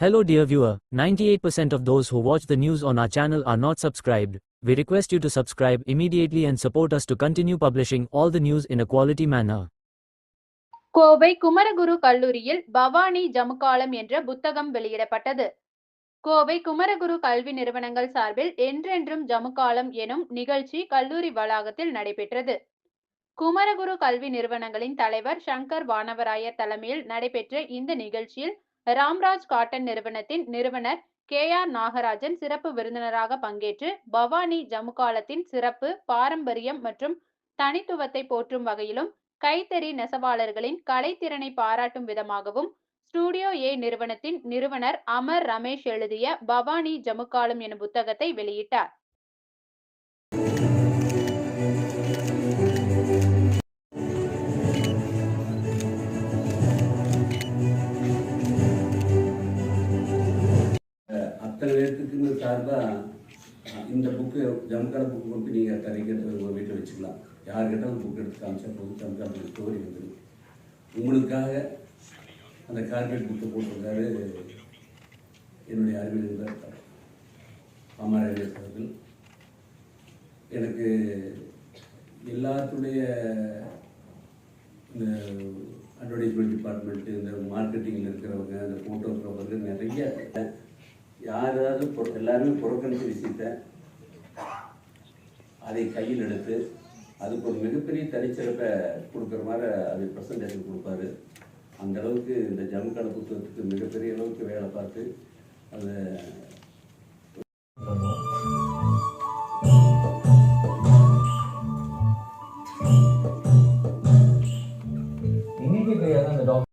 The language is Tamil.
Hello dear viewer, 98% of those who watch the news on our channel are not subscribed. We request you to subscribe immediately and support us to continue publishing all the news in a quality manner. Kovai Kumaraguru கல்லூரியில் பவானி ஜமுகாலம் என்ற புத்தகம் வெளியிடப்பட்டது கோவை குமரகுரு கல்வி நிறுவனங்கள் சார்பில் என்றென்றும் ஜமுக்காலம் எனும் நிகழ்ச்சி கல்லூரி வளாகத்தில் நடைபெற்றது. குமரகுரு கல்வி நிறுவனங்களின் தலைவர் சங்கர் வானவராயர் தலைமையில் நடைபெற்ற இந்த நிகழ்ச்சியில் ராம்ராஜ் காட்டன் நிறுவனத்தின் நிறுவனர் கே ஆர் நாகராஜன் சிறப்பு விருந்தினராக பங்கேற்று பவானி ஜமுக்காலத்தின் சிறப்பு பாரம்பரியம் மற்றும் தனித்துவத்தை போற்றும் வகையிலும் கைத்தறி நெசவாளர்களின் கலைத்திறனை பாராட்டும் விதமாகவும் ஸ்டூடியோ ஏ நிறுவனத்தின் நிறுவனர் அமர் ரமேஷ் எழுதிய பவானி ஜமுக்காலம் எனும் புத்தகத்தை வெளியிட்டார். அத்தனை பேர்த்துக்குன்னு சார்பாக இந்த புக்கு ஜம்கால புக்கு கொண்டு நீங்கள் கதைக்கிறது உங்கள் வீட்டில் வச்சுக்கலாம். யார்கிட்ட புக் எடுத்து காமிச்சா போதும் ஜம்கால ஸ்டோரி வந்துடும் உங்களுக்காக அந்த கார்பரேட் புக்கை போட்டிருக்காரு என்னுடைய அறிவியல் நண்பர் அமரவேஸ் அவர்கள் எனக்கு எல்லாத்துடைய இந்த அட்வர்டைஸ்மெண்ட் டிபார்ட்மெண்ட்டு இந்த மார்க்கெட்டிங்கில் இருக்கிறவங்க இந்த ஃபோட்டோகிராஃபர்கள் நிறைய யாராவது பொ- எல்லாருமே புறக்கணித்து விஷயத்த அதை கையில் எடுத்து அதுக்கு ஒரு மிகப்பெரிய தனிச்சிறப்பை கொடுக்குற மாதிரி அதை ப்ரெசன்டேஷன் கொடுப்பாரு. அந்த அளவுக்கு இந்த ஜமுக்கால புத்தகத்துக்கு மிகப்பெரிய அளவுக்கு வேலை பார்த்து அதை